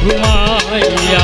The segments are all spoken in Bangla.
ঘুমাইয়া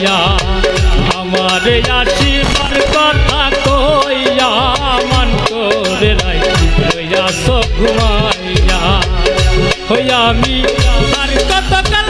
কইয়া, আমার আসিবার কথা কইয়া, মান করে রাই রইয়া সব ঘুমাইয়া। হইয়া আমি তার কত কাল